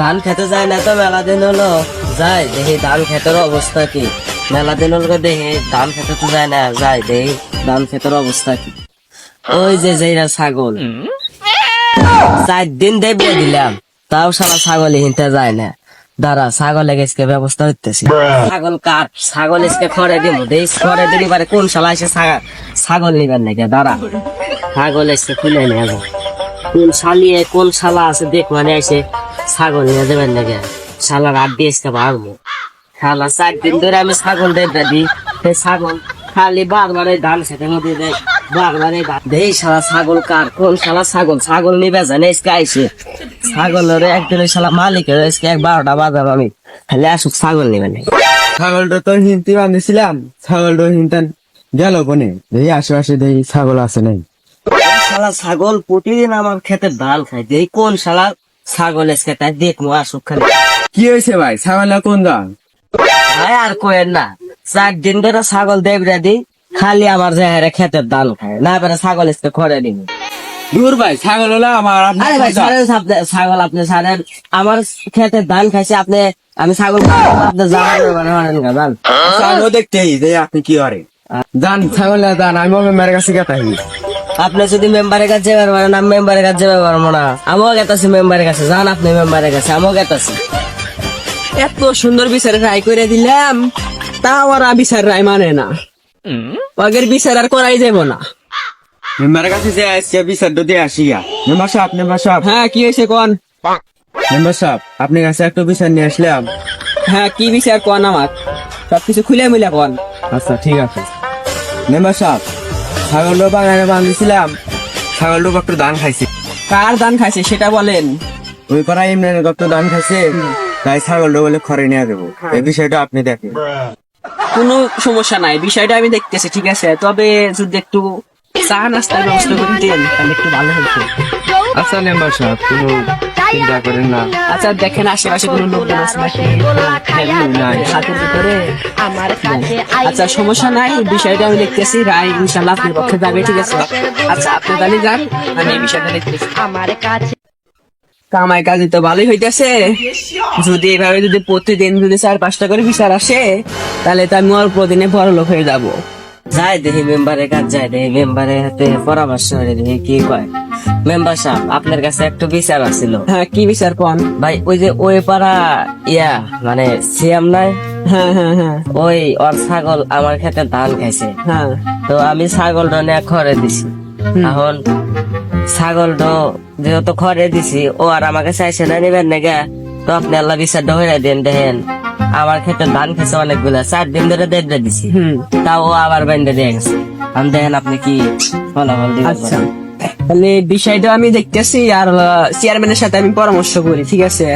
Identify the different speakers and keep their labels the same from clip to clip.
Speaker 1: ধান খেতে যায় না তো মেলা দিন হলো। যাই দেখি ধান খেতের অবস্থা কি। মেলা দিন হলো দেখি ধান খেতে তো যায় না যাই দেখি ধান খেতের অবস্থা কি। ওই যে যেইরা ছাগল। চার দিন দেবে দিলাম, তাও সারা ছাগল হিনতে যায় না। দাঁড়া, ছাগল গেছে ব্যবস্থা হইতেছে ছাগল কাট ছাগল এসকে খড়ে দিব দেই খড়ে দিলি পারে কোন শালা এসে ছাগল নিবেন নাকি? দাঁড়া, ছাগল এসে খুলে নিয়ে কোন শালিয়ে কোন শালা আছে দেখ মানে এসে ছাগল নিয়ে যাবেন নাকি? শালার আট দিয়ে এসকে ভাঙবো শালা চার দিন ধরে আমি ছাগল দেবটা দিই। সেই ছাগল খালি বারবার এই ধান খেতে মধ্যে দেয় বারবার এই ধান। দেই শালা ছাগল কার কোন শালা ছাগল? ছাগল নিবে জানে এসকে আইসে। ছাগলের একদিন ওই শালা মালিকের এসকে এক বারোটা বাজার আমি। খালি আসুক ছাগল নিবে নাকি?
Speaker 2: ছাগলটা তো হিনতে বাঁধিছিলাম। ছাগলটা হিনতেন গেল কোনে? দেখি আশেপাশে দেখি ছাগল আছে নাই।
Speaker 1: শালা ছাগল প্রতিদিন আমার খেতে ডাল খাই দেই কোন শালা ছাগল এসকে তাই দেখব আসুক খালি।
Speaker 2: কি হয়েছে ভাই? ছাগলের কোন দাম
Speaker 1: ভাই আর কোয়েন না। চার দিন ধরে ছাগল দেবরা দি খালি আমার চেহারা খেতে ধান খায়। না পারে ছাগল এসকে খড়ে দিবি।
Speaker 2: দূর ভাই ছাগল হলো আমার
Speaker 1: আরে ভাই ছাগল আপনি ছাড়েন। আমার খেতে ধান খাইছে আপনি আমি ছাগল খাব, আপনি জানেন মানে জান।
Speaker 2: ছাগল দেখতেই যে আপনি কি করে জান ছাগল দান আমি মেয়ের কাছে গেতাই
Speaker 1: আপনি যদি মেম্বারের কাছে যাবেন পারেন আমি মেম্বারের কাছে যাবে পারব না। আমিও গেতাছি মেম্বারের কাছে। যান আপনি মেম্বারের কাছে আমিও গেতাছি।
Speaker 3: এত সুন্দর বিচার রায় করে দিলাম তাও আর বিচার রায় মানে না। আগের বিচার আর করাই যাব না।
Speaker 2: মেম্বারের কাছে যে আসছে বিচার দিয়ে আসিয়া মেম্বার সাহেব মেম্বার সাহেব।
Speaker 3: হ্যাঁ কি হয়েছে কন?
Speaker 2: মেম্বার সাহেব আপনার কাছে একটু বিচার নিয়ে আসলাম।
Speaker 3: হ্যাঁ কি বিচার কন আমার? সবকিছু খুলে মিলে কন?
Speaker 2: আচ্ছা ঠিক আছে। মেম্বার সাহেব ছাগলটা বাগানে ছাগল ছাগলটা একটু ধান খাইছে।
Speaker 3: কার ধান খাইছে সেটা বলেন।
Speaker 2: ওই পাড়া ইমরানের কত ধান খাইছে তাই ছাগলটা বলে খড়ে নিয়ে দেবো। এই বিষয়টা আপনি দেখেন।
Speaker 3: কোনো সমস্যা নাই বিষয়টা আমি দেখতেছি ঠিক আছে? তবে যদি একটু চা নাস্তার ব্যবস্থা করে দেন তাহলে একটু ভালো হতো।
Speaker 2: আচ্ছা মেম্বার সাহেব কোনো চিন্তা করেন না।
Speaker 3: আচ্ছা দেখেন আশেপাশে কোনো আছে
Speaker 2: নাই।
Speaker 3: হাতের ভিতরে।
Speaker 4: আমার কাছে
Speaker 3: আচ্ছা সমস্যা নাই বিষয়টা আমি দেখতেছি। রায় ইনশাল্লাহ আপনার পক্ষে যাবে ঠিক আছে? আচ্ছা আপনি তাহলে যান আমি এই বিষয়টা দেখতেছি।
Speaker 4: আমার কাছে
Speaker 3: কামাই কাজে তো ভালোই হইতেছে। যদি এভাবে যদি প্রতিদিন যদি চার পাঁচটা করে বিচার আসে তাহলে তো আমি অল্প দিনে বড় লোক হয়ে যাব।
Speaker 1: যাই দেখি মেম্বারের কাজ যাই দেখি মেম্বারের হাতে পরামর্শ দেখি কি কয় মেম্বার সাহেব আপনার কাছে একটু বিচার আছিল।
Speaker 3: হ্যাঁ কি বিচার কন?
Speaker 1: ভাই ওই যে ওই পাড়া ইয়া মানে সিয়াম নাই?
Speaker 3: হ্যাঁ হ্যাঁ হ্যাঁ।
Speaker 1: ওই ওর ছাগল আমার খেতে ধান খাইছে।
Speaker 3: হ্যাঁ।
Speaker 1: তো আমি ছাগল নিয়ে খড়ে দিছি। এখন ছাগল ছাগলটা যেহেতু খড়ে দিছি ও আর আমাকে চাইছে না নিবেন নাকি তো আপনি আল্লাহ বিচারটা হয়ে দেন দেখেন। আমার ক্ষেত্রে ধান খেছে অনেকগুলা চার দিন ধরে দেড়টা দিছি। তাও ও আবার বেঁধে দিয়ে গেছে। আমি দেখেন আপনি কি ফলাফল দিবেন
Speaker 3: আচ্ছা। তাহলে বিষয়টা আমি দেখতেছি আর চেয়ারম্যানের সাথে আমি পরামর্শ করি ঠিক আছে?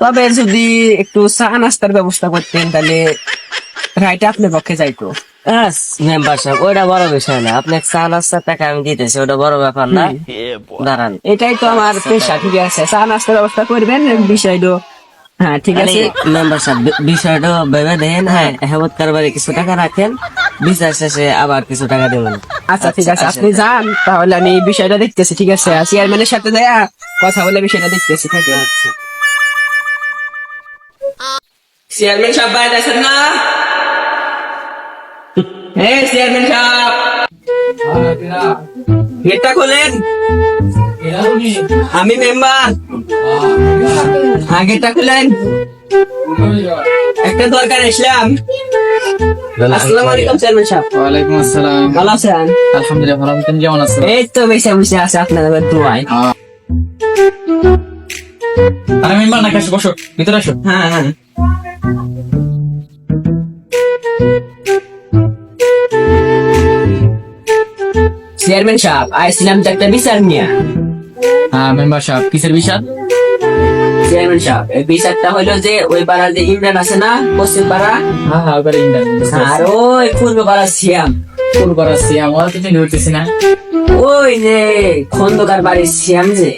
Speaker 3: তবে যদি একটু চা নাস্তার ব্যবস্থা করতেন তাহলে রায়টা আপনার পক্ষে যাইতো।
Speaker 1: মেম্বার সাহেব ওইটা বড় বিষয় না। আপনি চা নাস্তার টাকা আমি দিতেছি ওটা বড় ব্যাপার না। দাঁড়ান।
Speaker 3: এটাই তো আমার পেশা ঠিক আছে? চা নাস্তার ব্যবস্থা করবেন বিষয়টা হ্যাঁ ঠিক আছে।
Speaker 1: মেম্বার সাহেব বিষয়টা ভেবে দেন হ্যাঁ হেমত কারবারে কিছু টাকা রাখেন বিচার শেষে আবার কিছু টাকা দেবেন।
Speaker 3: আচ্ছা ঠিক আছে আপনি যান তাহলে আমি বিষয়টা দেখতেছি ঠিক আছে। চেয়ারম্যানের সাথে যাইয়া কথা বলে বিষয়টা দেখতেছি থাকে চেয়ারম্যান সাহেব বাইরে আছেন না? হ্যাঁ চেয়ারম্যান সাহেব। গেটটা খোলেন। আমি মেম্বার হ্যাঁ খুলেন। একটা দরকার এসলাম আসসালামু আলাইকুম চেয়ারম্যান সাহেব।
Speaker 5: ওয়ালাইকুম আসসালাম।
Speaker 3: ভালো আছেন?
Speaker 5: আলহামদুলিল্লাহ ভালো আছেন কেমন আছেন
Speaker 3: এই তো বেশি বসে আছে আপনাদের দোয়ায়।
Speaker 5: আরে মেম্বার নাকি আসো? বসো ভিতরে আসো।
Speaker 3: হ্যাঁ হ্যাঁ। চেয়ারম্যান সাহেব আইছিলাম তো একটা বিচার নিয়ে।
Speaker 5: হ্যাঁ মেম্বার সাহেব কিসের বিষয়
Speaker 3: চেয়ারম্যান সাহেব এই বিচারটা হলো যে ওই পাড়ার যে ইমরান আছে না পশ্চিম পাড়া
Speaker 5: হ্যাঁ হ্যাঁ ওবার ইমরান
Speaker 3: আর ওই পূর্ব পাড়া সিয়াম
Speaker 5: ফুল করাচ্ছি ওরা তো চিনি হইতেছি না
Speaker 3: ওই যে খন্দকার বাড়ির সিয়াম যে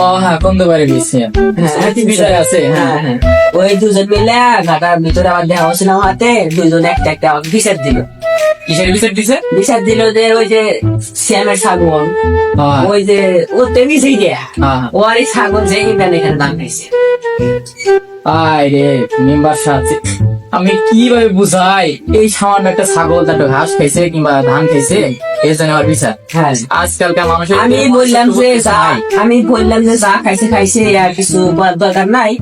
Speaker 5: ও হ্যাঁ কোন বাড়ি গেছি
Speaker 3: হ্যাঁ,
Speaker 5: বিষয় আছে? হ্যাঁ
Speaker 3: হ্যাঁ। হ্যাঁ ওই দুজন মিলে ঘাটার ভিতরে আমার দেওয়া হচ্ছিল হাতে দুজন একটা একটা বিচার দিল।
Speaker 5: কিসের বিষয় দিছে?
Speaker 3: বিচার দিল যে ওই যে শ্যামের ছাগল। ওই যে ও তো মিশাই দেয়া। ও আর এই ছাগল যে এখানে দাম খাইছে।
Speaker 5: আয় রে মেম্বার সাথে আমি কীভাবে বুঝাই? এই সামান্য একটা ছাগল তার ঘাস খাইছে কিংবা ধান খাইছে এই জন্য আমার বিচার।
Speaker 3: হ্যাঁ।
Speaker 5: আজকালকার মানুষের
Speaker 3: আমি বললাম যে আমি বললাম যে যা খাইছে খাইছে আর কিছু দরকার নাই।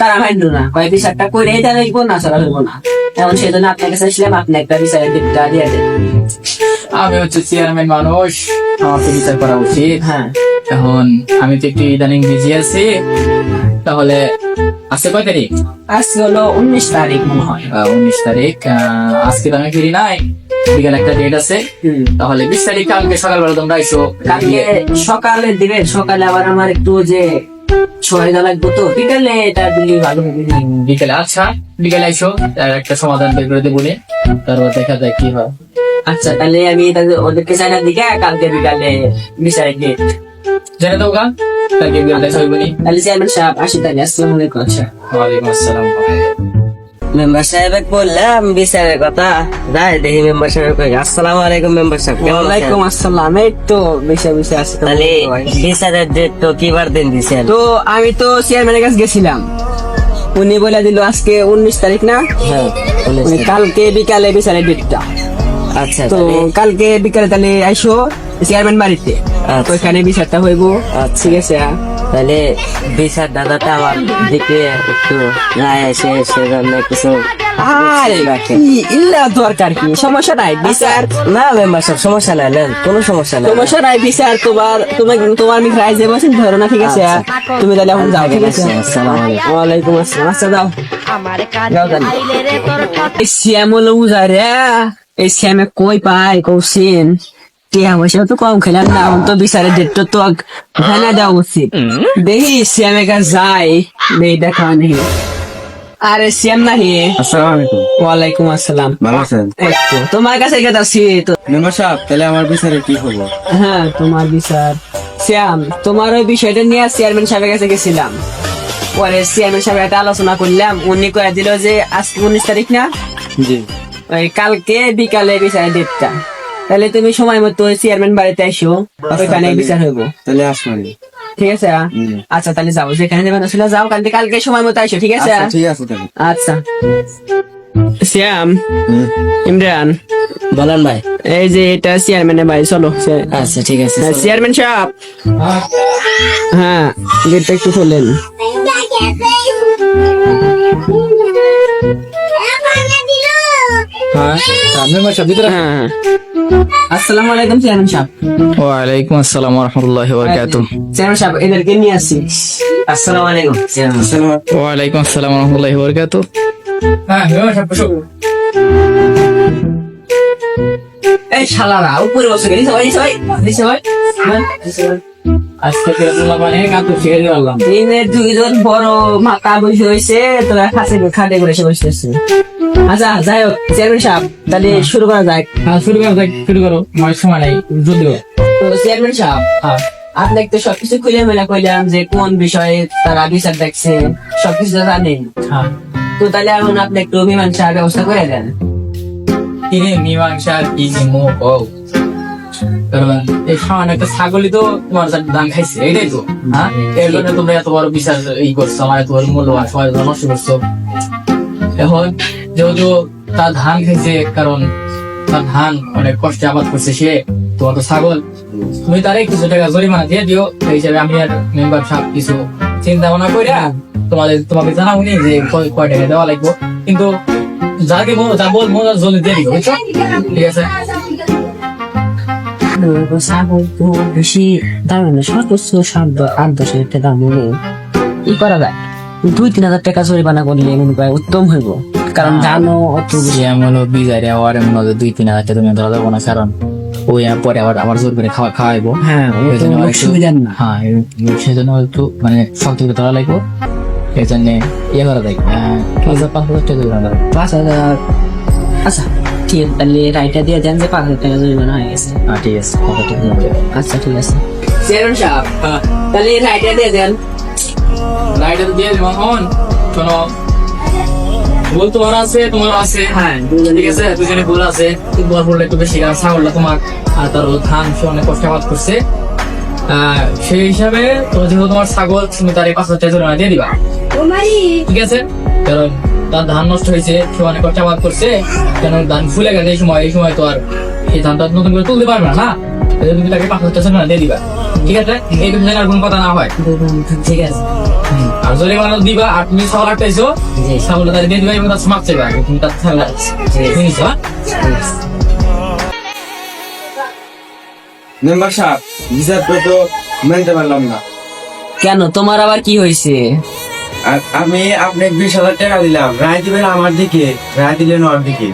Speaker 3: তারা মানল না। কয় বিচারটা করে এটা দেখব না ছাড়া হইব না। এখন সেজন্য আপনার কাছে আসলাম আপনি একটা বিচারের দিকটা দিয়ে দেন।
Speaker 5: আমি হচ্ছে চেয়ারম্যান মানুষ আমার তো বিচার করা উচিত।
Speaker 3: হ্যাঁ।
Speaker 5: এখন আমি তো একটু ইদানিং বিজি আছি। তাহলে আছে কয় তারিখ?
Speaker 3: আজকে হলো উনিশ তারিখ মনে হয়।
Speaker 5: উনিশ তারিখ আজকে তো আমি ফিরি নাই। বিকাল একটা ডেট আছে। তাহলে বিশ তারিখ কালকে সকালবেলা তোমরা এসো
Speaker 3: কালকে সকালে দিবেন সকালে আবার আমার একটু যে লাগবে তো। বিকালে এটা দিলে ভালো হবে।
Speaker 5: বিকেলে আচ্ছা বিকেলে এসো আর একটা সমাধান বের করে দেবো তারপর দেখা যায় কি হয়।
Speaker 3: আচ্ছা তাহলে আমি ওদেরকে জানার দিকে কালকে বিকালে বিচারের ডেট
Speaker 5: জেনে দাও গা কালকে বিকেলে দেখা হইব নি
Speaker 3: তাহলে চেয়ারম্যান সাহেব আসি তাহলে আসসালামু আলাইকুম আচ্ছা
Speaker 5: ওয়ালাইকুম আসসালাম।
Speaker 1: মেম্বার সাহেব বললাম বিচারের কথা। যাই দেখি মেম্বার সাহেব কই আসসালামু আলাইকুম মেম্বার সাহেব কেমন
Speaker 3: আসসালাম এই তো বেশি বেশি আসি
Speaker 1: তাহলে বিচারের ডেট তো কিবার দিন দিছেন?
Speaker 3: তো আমি তো চেয়ারম্যানের কাছে গেছিলাম। উনি বলে দিল আজকে উনিশ তারিখ না?
Speaker 1: হ্যাঁ।
Speaker 3: কালকে বিকালে বিচারের ডেটটা
Speaker 1: আচ্ছা
Speaker 3: তো কালকে বিকালে তাহলে আইসো চেয়ারম্যান বাড়িতে। ওইখানে বিচারটা হইব।
Speaker 1: আচ্ছা।
Speaker 3: ঠিক আছে
Speaker 1: তাহলে বিচার দাদাটা আমার দিকে একটু রায় এসে সেজন্য কিছু
Speaker 3: আরে ইল্লা দরকার কি? সমস্যা নাই বিচার।
Speaker 1: না মেম্বার সাহেব সমস্যা নাই নেন কোনো সমস্যা নাই।
Speaker 3: সমস্যা নাই বিচার। তোমার তোমার তোমার আমি রায় দেবো চিন্তা করো না ঠিক আছে তুমি তাহলে এখন যাও ঠিক আছে।
Speaker 1: আসসালামু আলাইকুম।
Speaker 3: ওয়ালাইকুম আসসালাম। আচ্ছা যাও।
Speaker 4: আমার
Speaker 3: যাও
Speaker 4: আইলে রে তোর ঠক
Speaker 3: এই শ্যাম হলো বুঝা রে এই শ্যামে কই পায় কৌশিন? টিয়া পয়সা তো কম খেলাম না এখন তো বিচারে ডেট তো ভানা দেওয়া উচিত। দেখি যাই নেই আরে শ্যাম
Speaker 2: আসসালামু আলাইকুম।
Speaker 3: ওয়ালাইকুম আসসালাম।
Speaker 2: ভালো আছেন?
Speaker 3: তোমার কাছে গেছে আছি তো।
Speaker 2: মেম্বার সাহেব তাহলে আমার বিচারে কি হব
Speaker 3: হ্যাঁ তোমার বিচার। শ্যাম তোমার ওই বিষয়টা নিয়ে চেয়ারম্যান সাহেবের কাছে গেছিলাম। পরে চেয়ারম্যান সাহেব একটা আলোচনা করলাম উনি করে দিল যে আজকে উনিশ তারিখ না?
Speaker 2: জি।
Speaker 3: ওই কালকে বিকালে বিচারের ডেটটা তাহলে তুমি সময় মতো চেয়ারম্যান বাড়িতে আসো। ওইখানে বিচার হইব।
Speaker 2: তাহলে আসমানি
Speaker 3: ঠিক আছে? আচ্ছা তাহলে যাও। যেখানে যাবেন আসলে যাও কালকে কালকে সময় মতো আসো ঠিক আছে?
Speaker 2: আচ্ছা ঠিক আছে তাহলে।
Speaker 3: আচ্ছা। শ্যাম ইমরান।
Speaker 1: বলেন ভাই।
Speaker 3: এই যে এটা চেয়ারম্যানের বাড়ি চলো।
Speaker 1: আচ্ছা ঠিক আছে
Speaker 3: চেয়ারম্যান সাহেব। হ্যাঁ গেটটা একটু খোলেন। আসসালামু আলাইকুম চেয়ারম্যান সাহেব।
Speaker 5: ওয়ালাইকুম আসসালাম রহমতুল্লাহ বরকাতুহ
Speaker 3: চেয়ারম্যান সাহেব এদেরকে নিয়ে আসি
Speaker 1: আসসালামু আলাইকুম চেয়ারম্যান।
Speaker 2: আসসালামু
Speaker 5: ওয়ালাইকুম আসসালাম রহমতুল্লাহ বরকাতুহ হ্যাঁ মেম্বার সাহেব বসো।
Speaker 3: এই শালারা উপরে বসে গেলি সবাই সবাই ভাই
Speaker 5: আজকে মানে কাতু দিলাম
Speaker 3: দিনের দুইজন বড় মাথা বসে হয়েছে তোরা খাসে খাটে করে এসে বসতেছে আচ্ছা যাই হোক চেয়ারম্যান সাহেব তাহলে শুরু করা যাক।
Speaker 5: হ্যাঁ শুরু করো যাক, শুরু করো। আমার সময় নাই যদিও।
Speaker 3: তো চেয়ারম্যান সাহেব
Speaker 5: হ্যাঁ
Speaker 3: আপনাকে তো সবকিছু খুলে মেলা কইলাম যে কোন বিষয়ে তারা বিচার দেখছে সবকিছু তো জানেন।
Speaker 5: হ্যাঁ।
Speaker 3: তো তাহলে এখন আপনি একটু মীমাংসা ব্যবস্থা করে দেন।
Speaker 5: কিনে মীমাংসার কি নিমো ও কারণ এই সামান্য একটা ছাগলই তো তোমার ধান খাইছে এটাই তো হ্যাঁ? এর জন্য তোমরা এত বড় বিচার ই করছ আমার এত বড় মূল্যবান তোমরা নষ্ট করছ। এখন যেহেতু তার ধান খাইছে কারণ তার ধান অনেক কষ্টে আবাদ করছে সে তোমার তো ছাগল। তুমি তারে কিছু টাকা জরিমানা দিয়ে দিও সেই হিসাবে আমি আর মেম্বার সাহেব কিছু চিন্তা ভাবনা করে তোমাদের তোমাকে জানাব নি যে কয়- টাকা দেওয়া লাগবে। কিন্তু যাকে যা বল মনে জলদি দিয়ে দিও বুঝছ? ঠিক আছে?
Speaker 3: ছাগল না সর্বোচ্চ সাত আট দশ হাজার ই করা যায়? দুই তিন হাজার টাকা জরিমানা করলে মনে করে উত্তম হইব। কারণ জানো অত
Speaker 5: হলো বিজারে আবার এমন হলো দুই তিন হাজার টাকা তুমি ধরা যাব না কারণ ওই পরে আবার আবার জোর করে খাওয়া খাওয়াইবো।
Speaker 3: হ্যাঁ সুবিধার না।
Speaker 5: হ্যাঁ এই- সেই জন্য একটু মানে শক্ত করে ধরা লাগবো। এই জন্য ইয়ে করা যায়। পাঁচ হাজার টাকা
Speaker 3: পাঁচ হাজার আচ্ছা ঠিক আছে তাহলে রাইটা দিয়ে দেন যে পাঁচ হাজার টাকা জরিমানা হয়ে গেছে।
Speaker 5: ঠিক আছে।
Speaker 3: আচ্ছা ঠিক আছে। চেয়ারম্যান সাহেব তাহলে রাইটা দিয়ে দেন।
Speaker 5: দিয়ে দেবো হন শোনো। ভুল তোমার আছে তোমার আছে।
Speaker 3: হ্যাঁ
Speaker 5: ঠিক আছে? দুজনে ভুল আছে। তোমার একটু বেশি কারণ ছাগলটা তোমার। আর তার ধান সে অনেক কষ্ট আবাদ করছে। আহ, সেই হিসাবে তো যেহেতু তোমার ছাগল তুমি তার এই পাঁচ হাজার টাকা জরিমানা দিয়ে দিবা। ঠিক আছে? কারণ তার ধান নষ্ট হয়েছে সে অনেক চাবাদ করছে কেন ধান ফুলে গেছে এই সময় এই সময় তো আর এই ধানটা নতুন করে তুলতে পারবে না না? তুমি তাকে পাঁচ হাজার টাকা দিয়ে দিবা। ঠিক আছে? এই বিষয়ে আর কোনো কথা না হয়।
Speaker 1: ঠিক আছে।
Speaker 5: আর জরিমানা দিবা আর তুমি ছাগল। ছাগল তার দিয়ে দিবা এবং তার চাইবা তুমি তার ছাগল?
Speaker 2: মেম্বার সাহেব তো মানতে পারলাম না।
Speaker 3: কেন? তোমার আবার কি হয়েছে?
Speaker 2: আমি আপনাকে বিশ হাজার টাকা দিলাম। রায় দিবেন আমার দিকে রায় দিলেন ওর দিকে।